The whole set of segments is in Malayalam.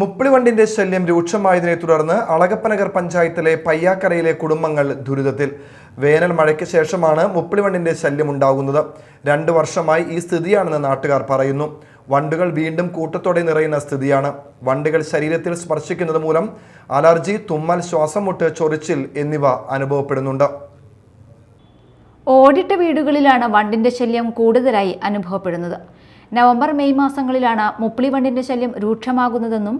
മുപ്പിളിവണ്ടിന്റെ ശല്യം രൂക്ഷമായതിനെ തുടർന്ന് അളകപ്പനഗർ പഞ്ചായത്തിലെ പയ്യാക്കരയിലെ കുടുംബങ്ങൾ ദുരിതത്തിൽ. വേനൽ മഴയ്ക്ക് ശേഷമാണ് മുപ്പിളിവണ്ടിന്റെ ശല്യം ഉണ്ടാകുന്നത് രണ്ടു വർഷമായി ഈ സ്ഥിതിയാണെന്ന് നാട്ടുകാർ പറയുന്നു. വണ്ടുകൾ വീണ്ടും കൂട്ടത്തോടെ നിറയുന്ന സ്ഥിതിയാണ്. വണ്ടുകൾ ശരീരത്തിൽ സ്പർശിക്കുന്നത് മൂലം അലർജി തുമ്മൽ ശ്വാസം മുട്ട് ചൊറിച്ചിൽ എന്നിവ അനുഭവപ്പെടുന്നുണ്ട്. ഓടിട്ട വീടുകളിലാണ് വണ്ടിന്റെ ശല്യം കൂടുതലായി അനുഭവപ്പെടുന്നത്. നവംബർ മെയ് മാസങ്ങളിലാണ് മുപ്പിളിവണ്ടിന്റെ ശല്യം രൂക്ഷമാകുന്നതെന്നും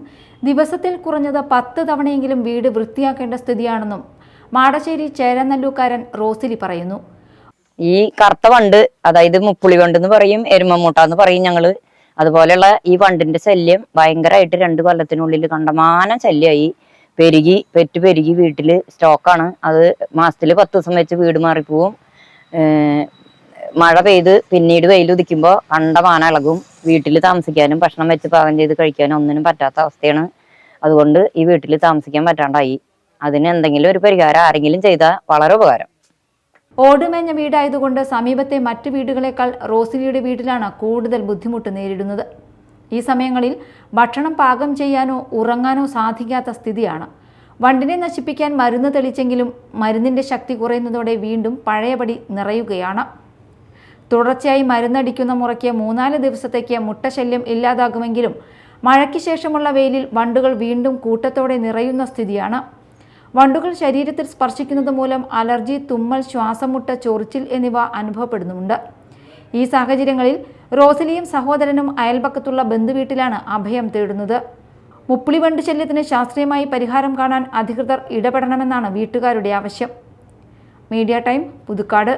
ദിവസത്തിൽ കുറഞ്ഞത് പത്ത് തവണയെങ്കിലും വീട് വൃത്തിയാക്കേണ്ട സ്ഥിതിയാണെന്നും മാടശ്ശേരി ചേരനല്ലൂക്കാരൻ റോസിലി പറയുന്നു. ഈ കറുത്ത വണ്ട് അതായത് മുപ്പുളി വണ്ട് എന്ന് പറയും എരുമമൂട്ട എന്ന് പറയും ഞങ്ങൾ. അതുപോലെയുള്ള ഈ വണ്ടിന്റെ ശല്യം ഭയങ്കരമായിട്ട് രണ്ട് കൊല്ലത്തിനുള്ളിൽ കണ്ടമാനം ശല്യമായി. പെരുകി പെറ്റ് പെരുകി വീട്ടിൽ സ്റ്റോക്കാണ് അത് മാസത്തിൽ പത്ത് ദിവസം വെച്ച് വീട് മാറിപ്പോവും. മഴ പെയ്ത് പിന്നീട് വെയിൽ ഉദിക്കുമ്പോൾ കണ്ടമാന ഇളകും. വീട്ടിൽ താമസിക്കാനും ഭക്ഷണം വെച്ച് പാകം ചെയ്ത് കഴിക്കാനും ഒന്നിനും പറ്റാത്ത അവസ്ഥയാണ്. അതുകൊണ്ട് ഈ വീട്ടിൽ താമസിക്കാൻ പറ്റാണ്ടായി. അതിന് എന്തെങ്കിലും ഒരു പരിഹാരം ആരെങ്കിലും ചെയ്താൽ വളരെ ഉപകാരം. ഓടുമേഞ്ഞ വീടായതുകൊണ്ട് സമീപത്തെ മറ്റു വീടുകളേക്കാൾ റോസിലിയുടെ വീട്ടിലാണ് കൂടുതൽ ബുദ്ധിമുട്ട് നേരിടുന്നത്. ഈ സമയങ്ങളിൽ ഭക്ഷണം പാകം ചെയ്യാനോ ഉറങ്ങാനോ സാധിക്കാത്ത സ്ഥിതിയാണ്. വണ്ടിനെ നശിപ്പിക്കാൻ മരുന്ന് തെളിച്ചെങ്കിലും മരുന്നിന്റെ ശക്തി കുറയുന്നതോടെ വീണ്ടും പഴയപടി നിറയുകയാണ്. തുടർച്ചയായി മരുന്നടിക്കുന്ന മുറയ്ക്ക് മൂന്നാൽ ദിവസത്തേക്ക് മുട്ടശല്യം ഇല്ലാതാകുമെങ്കിലും മഴയ്ക്ക് ശേഷമുള്ള വെയിലിൽ വണ്ടുകൾ വീണ്ടും കൂട്ടത്തോടെ നിറയുന്ന സ്ഥിതിയാണ്. വണ്ടുകൾ ശരീരത്തിൽ സ്പർശിക്കുന്നത് മൂലം അലർജി തുമ്മൽ ശ്വാസമുട്ട ചൊറിച്ചിൽ എന്നിവ അനുഭവപ്പെടുന്നുണ്ട് ഈ സാഹചര്യങ്ങളിൽ റോസലിയും സഹോദരനും അയൽപക്കത്തുള്ള ബന്ധുവീട്ടിലാണ് അഭയം തേടുന്നത്. മുപ്പിളിവണ്ട് ശല്യത്തിന് ശാസ്ത്രീയമായി പരിഹാരം കാണാൻ അധികൃതർ ഇടപെടണമെന്നാണ് വീട്ടുകാരുടെ ആവശ്യം. Media time Puthukkad.